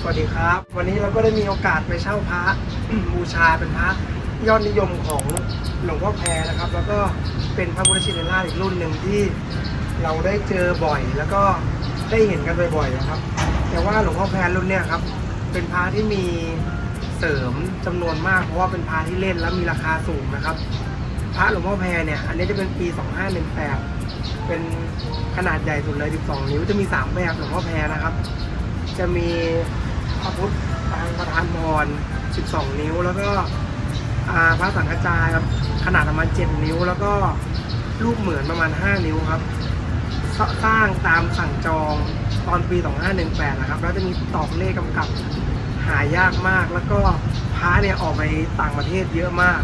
สวัสดีครับ วันนี้เราก็ได้มีโอกาสไปเช่าพระ บูชาเป็นพระยอดนิยมของหลวงพ่อแพรนะครับ แล้วก็เป็นพระพุทธชินราชอีกรุ่นหนึ่งที่เราได้เจอบ่อยแล้วก็ได้เห็นกันบ่อยๆนะครับ แต่ว่าหลวงพ่อแพรรุ่นเนี้ยครับเป็นพระที่มีเสริมจำนวนมากเพราะว่าเป็นพระที่เล่นและมีราคาสูงนะครับ พระหลวงพ่อแพรเนี่ยอันนี้จะเป็นปี 2518 เป็นขนาดใหญ่สุดเลย 12 นิ้วจะมี 3 แบบหลวงพ่อแพรนะครับ จะมี พระพุทธปางประธานพร12 นิ้ว แล้วก็พระสังฆจายครับขนาดประมาณ 7 นิ้ว แล้วก็รูปเหมือนประมาณ 5 นิ้วครับสสร้างตามสั่งจองตอนปี 2518 นะครับ แล้วจะมีตอกเลขกำกับหายากมาก แล้วก็พระเนี่ยออกไปต่างประเทศเยอะมาก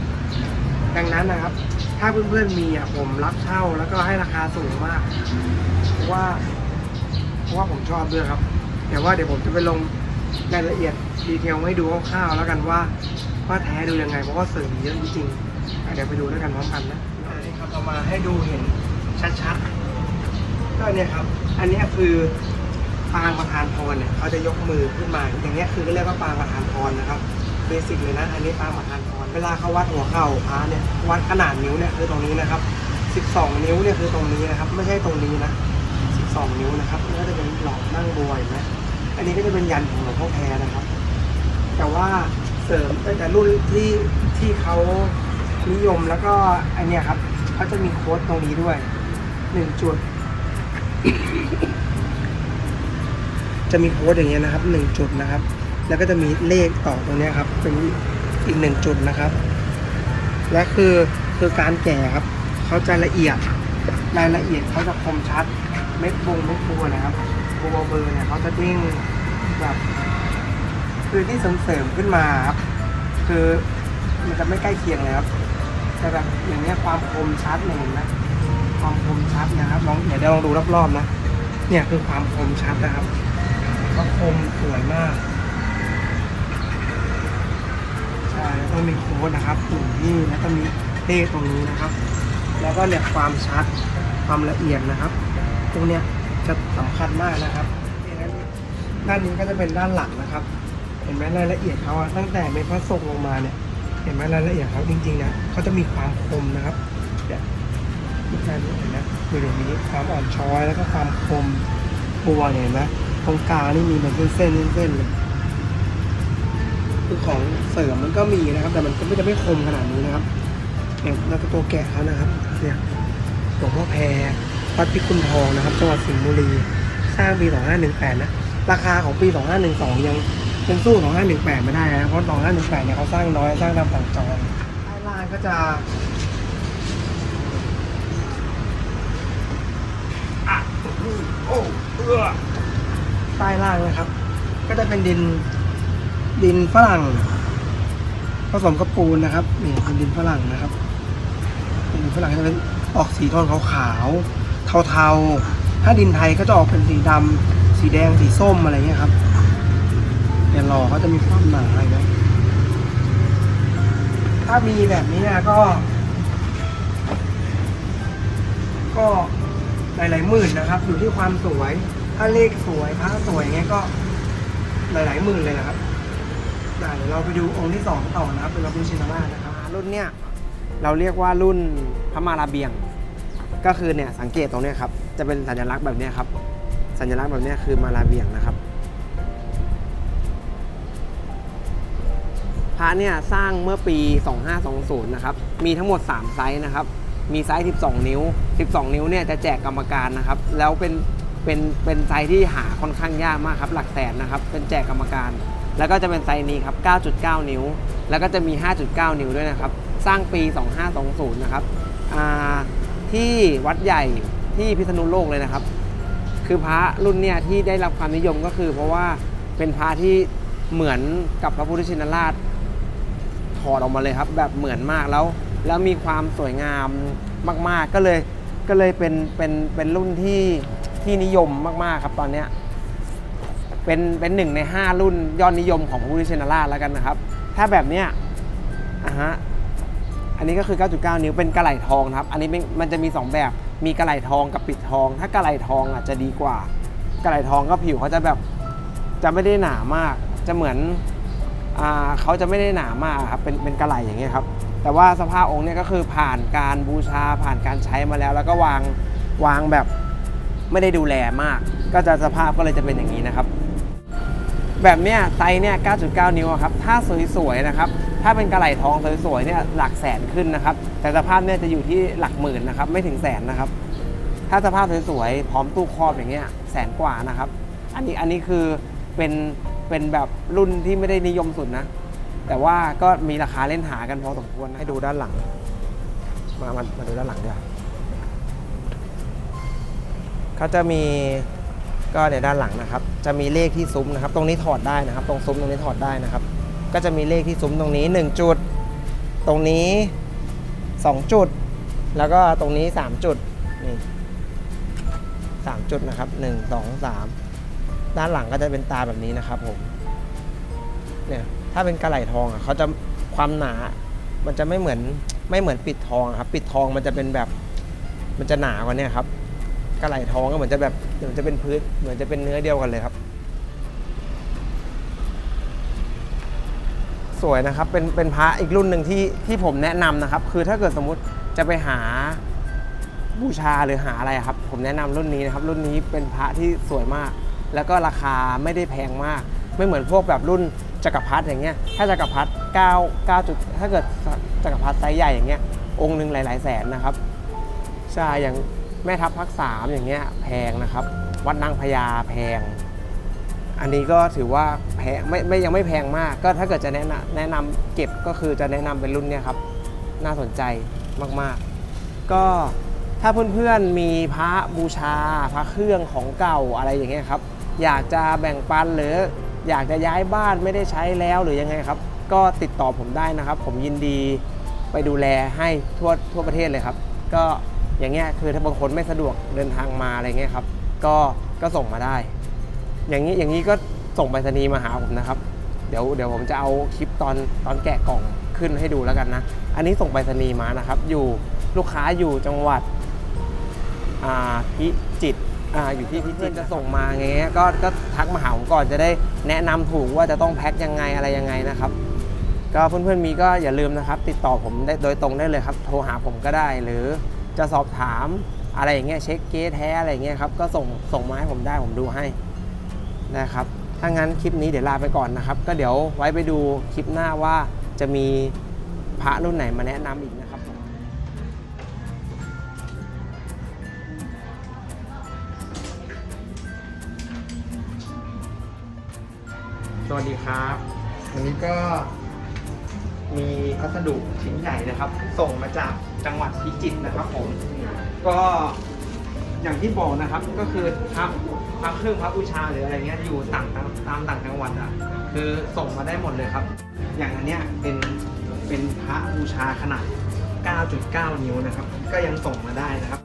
ดังนั้นนะครับ ถ้าเพื่อนๆมีอะผมรับเช่าแล้วก็ให้ราคาสูงมาก เพราะว่า เพราะว่าผมชอบด้วยครับ แต่ว่าเดี๋ยวผมจะไปลง รายละเอียดดีเทลให้ดูคร่าวๆแล้วกันว่าว่าแท้ดูยังไง เพราะว่าเสริมเยอะจริงๆอะเดี๋ยวไปดูด้วยกันพร้อมกันนะอันนี้ครับเรามาให้ดูเห็นชัดๆก็เนี่ยครับ อันเนี้ยคือปางประธานพรเนี่ยเขาจะยกมือขึ้นมา อย่างเงี้ยคือเรียกว่าปางประธานพรนะครับเบสิกเลยนะอันนี้ปางประธานพรเวลาเขาวัดหัวเข่าพระเนี่ยวัดขนาดนิ้วเนี่ยคือตรงนี้นะครับ 12 นิ้วเนี่ยคือตรงนี้นะครับ ไม่ใช่ตรงนี้นะ 12 นิ้วนะครับนี่ก็จะเป็นหลอดนั่งบวยนะ อันนี้ก็จะเป็นยันของหลวงพ่อแพรนะครับ แต่ว่าเสริมตั้งแต่รุ่นที่ที่เขานิยมแล้วก็อันเนี้ยครับเขาจะมีโค้ดตรงนี้ด้วยหนึ่งจุด จะมีโค้ดอย่างเงี้ยนะครับหนึ่งจุดนะครับ แล้วก็จะมีเลขต่อตรงเนี้ยครับ เป็นอีกหนึ่งจุดนะครับ และคือคือการแก่ครับเขาจะละเอียดรายละเอียดเขาจะคมชัดเม็ดบงเม็ดบัวนะครับ บัวเบอร์เนี่ยเขาจะเด้งแบบคือที่เสริมๆขึ้นมาครับคือมันจะไม่ใกล้เคียงเลยครับแต่แบบอย่างเนี้ยความคมชัดเนี่ยเห็นไหมความคมชัดนะครับลองเดี๋ยวเราลองดูรอบๆนะเนี่ยคือความคมชัดนะครับก็คมสวยมากใช่แล้วก็มีโค้ดนะครับตรงนี้แล้วก็มีเลขตรงนี้นะครับ แล้วก็เนี่ยความชัดความละเอียดนะครับ ตรงเนี้ย จะสำคัญมากนะครับด้านนี้ก็จะเป็นด้านหลังนะครับ เห็นไหมรายละเอียดเขาตั้งแต่เม็ดพระทรงลงมาเนี่ย เห็นไหมรายละเอียดเขาจริงๆนะเขาจะมีความคมนะครับเดี๋ยวกด้านนี้เห็นไหมคือเดี๋ยวนี้ความอ่อนช้อยแล้วก็ความคมบัวเนี่ยเห็นไหมตรงกลางนี่มีเป็นเส้นๆเส้นๆเลยคือของเสริมมันก็มีนะครับ แต่มันก็ไม่จะไม่คมขนาดนี้นะครับแล้วก็ตัวแกะเขานะครับเนี่ยหลวงพ่อแพร วัดพิกุลทองนะครับจังหวัดสิงห์บุรี สร้างปี 2518 นะ ราคาของปี 2512 ยังยังสู้ 2518 ไม่ได้นะ เพราะ 2518 เนี่ยเขาสร้างน้อย สร้างตามสั่งจองใต้ล่างก็จะอะโอ้เอื้อใต้ล่างนะครับ ก็จะเป็นดินดินฝรั่ง ผสมกับปูนนะครับนี่เป็นดินฝรั่งนะครับเป็นดินฝรั่งจะเป็นออกสีโทนขาวๆ เทาๆ ถ้าดินไทยก็จะออกเป็นสีดำ สีแดง สีส้มอะไรเงี้ยครับเนี่ยหล่อเขาจะมีความหนาอะไรนะถ้ามีแบบนี้นะก็ ก็หลายๆหมื่นนะครับ อยู่ที่ความสวย ถ้าเลขสวยพระสวยเงี้ยก็หลายๆหมื่นเลยนะครับได้เดี๋ยวเราไปดูองค์ที่สองต่อนะครับเป็นระพุทธชินราชนะครับรุ่นเนี้ยเราเรียกว่ารุ่นพระมาราเบียง ก็คือเนี่ยสังเกตตรงนี้ครับจะเป็นสัญลักษณ์แบบนี้ครับ สัญลักษณ์แบบนี้คือมาราเบียงนะครับพระเนี่ยสร้างเมื่อปี 2520 นะครับ มีทั้งหมด 3 ไซส์นะครับ มีไซส์ 12 นิ้ว 12 นิ้วเนี่ยจะแจกกรรมการนะครับ แล้วเป็น เป็น เป็นไซส์ที่หาค่อนข้างยากมากครับ หลักแสนนะครับ เป็นแจกกรรมการ แล้วก็จะเป็นไซส์นี้ครับ 9.9 นิ้ว แล้วก็จะมี 5.9 นิ้วด้วยนะครับ สร้างปี 2520 นะครับ อ่า ที่วัดใหญ่ที่พิษณุโลกเลยนะครับ คือพระรุ่นเนี่ยที่ได้รับความนิยมก็คือ เพราะว่าเป็นพระที่เหมือนกับพระพุทธชินราชถอดออกมาเลยครับ แบบเหมือนมากแล้ว แล้วมีความสวยงามมาก ๆ ก็เลยก็เลยเป็นเป็นเป็นรุ่นที่ที่นิยมมากๆครับตอนเนี้ยเป็นเป็นหนึ่งใน 5 รุ่นยอดนิยมของพระพุทธชินราชแล้วกันนะครับ ถ้าแบบเนี้ยอะฮะ อันนี้ก็คือ 9.9 นิ้วเป็นกระไหล่ทองนะครับ อันนี้มันจะมี 2 แบบ มีกระไหล่ทองกับปิดทอง ถ้ากระไหล่ทองอะจะดีกว่า กระไหล่ทองก็ผิวเขาจะแบบจะไม่ได้หนามาก จะเหมือนอ่าเขาจะไม่ได้หนามากครับ เป็นเป็นกระไหลอย่างเงี้ยครับ แต่ว่าสภาพองค์เนี่ยก็คือผ่านการบูชาผ่านการใช้มาแล้ว แล้วก็วางวางแบบไม่ได้ดูแลมาก ก็จะสภาพก็เลยจะเป็นอย่างนี้นะครับ แบบเนี้ยไซส์เนี่ย 9.9 นิ้วครับ ถ้าสวยๆนะครับ ถ้าเป็นกระไหลทองสวยๆเนี่ยหลักแสนขึ้นนะครับ แต่สภาพเนี่ยจะอยู่ที่หลักหมื่นนะครับ ไม่ถึงแสนนะครับ ถ้าสภาพสวยๆ พร้อมตู้ครอบอย่างเงี้ยแสนกว่านะครับ อันนี้อันนี้คือเป็นเป็นแบบรุ่นที่ไม่ได้นิยมสุดนะ แต่ว่าก็มีราคาเล่นหากันพอสมควรนะให้ดูด้านหลัง มามามาดูด้านหลังดีกว่าเขาจะมี ก็ในด้านหลังนะครับ จะมีเลขที่ซุ้มนะครับ ตรงนี้ถอดได้นะครับ ตรงซุ้มตรงนี้ถอดได้นะครับ ก็จะมีเลขที่ซุ้มตรงนี้ 1 จุด ตรงนี้ 2 จุด แล้วก็ตรงนี้ 3 จุดนี่สามจุดนะครับ1 2 3ด้านหลังก็จะเป็นตาแบบนี้นะครับผมเนี่ยถ้าเป็นกระไหลทองอะเขาจะความหนา มันจะไม่เหมือนไม่เหมือนปิดทองครับ ปิดทองมันจะเป็นแบบ มันจะหนากว่านี้ครับกระไหลทองก็เหมือนจะแบบ มือนจะเป็นพื้นเหมือนจะเป็นเนื้อเดียวกันเลยครับ สวยนะครับเป็นเป็นพระอีกรุ่นหนึ่งที่ที่ผมแนะนำนะครับ คือถ้าเกิดสมมุติจะไปหาบูชาหรือหาอะไรครับ ผมแนะนำรุ่นนี้นะครับ รุ่นนี้เป็นพระที่สวยมาก แล้วก็ราคาไม่ได้แพงมาก ไม่เหมือนพวกแบบรุ่นจักรพรรดิอย่างเงี้ยถ้าจักรพรรดิ9 9จุดถ้าเกิดจักรพรรดิไซส์ใหญ่อย่างเงี้ยองค์หนึ่งหลาย ๆ แสนนะครับใช่อย่าง แม่ทัพภาคสามอย่างเงี้ยแพงนะครับ วัดนางพญาแพง อันนี้ก็ถือว่าแพงไม่ไม่ยังไม่แพงมาก ก็ถ้าเกิดจะแนะนำแนะนำเก็บก็คือจะแนะนำเป็นรุ่นเนี้ยครับ น่าสนใจมากๆ ก็ถ้าเพื่อนๆมีพระบูชาพระเครื่องของเก่าอะไรอย่างเงี้ยครับ อยากจะแบ่งปันหรืออยากจะย้ายบ้านไม่ได้ใช้แล้วหรือยังไงครับ ก็ติดต่อผมได้นะครับ ผมยินดีไปดูแลให้ทั่วทั่วประเทศเลยครับ ก็ อย่างเงี้ยคือถ้าบางคนไม่สะดวกเดินทางมาอะไรเงี้ยครับ ก็ก็ส่งมาได้ อย่างนี้อย่างนี้ก็ส่งไปรษณีย์มาหาผมนะครับ เดี๋ยวเดี๋ยวผมจะเอาคลิปตอนตอนแกะกล่องขึ้นให้ดูแล้วกันนะ อันนี้ส่งไปรษณีย์มานะครับ อยู่ลูกค้าอยู่จังหวัดอ่าพิจิตรอ่าอยู่ที่พิจิตรจะส่งมาไงเงี้ยก็ก็ทักมาหาผมก่อนจะได้แนะนำถูกว่าจะต้องแพ็คยังไงอะไรยังไงนะครับ ก็เพื่อนๆมีก็อย่าลืมนะครับ ติดต่อผมได้โดยตรงได้เลยครับ โทรหาผมก็ได้หรือ จะสอบถามอะไรอย่างเงี้ยเช็คเกสแท้อะไรอย่างเงี้ยครับก็ส่งส่งมาให้ผมได้ผมดูให้นะครับถ้างั้นคลิปนี้เดี๋ยวลาไปก่อนนะครับ ก็เดี๋ยวไว้ไปดูคลิปหน้าว่าจะมีพระรุ่นไหนมาแนะนำอีกนะครับสวัสดีครับวันนี้ก็มีพัสดุชิ้นใหญ่นะครับ ส่งมาจาก จังหวัดพิจิตรนะครับผม ก็อย่างที่บอกนะครับก็คือพระพระเครื่องพระอุชาหรืออะไรเงี้ยอยู่ต่างตามตามต่างจังหวัดอะคือส่งมาได้หมดเลยครับ อย่างอันเนี้ยเป็นเป็นพระบูชาขนาด 9.9 นิ้วนะครับ ก็ยังส่งมาได้นะครับ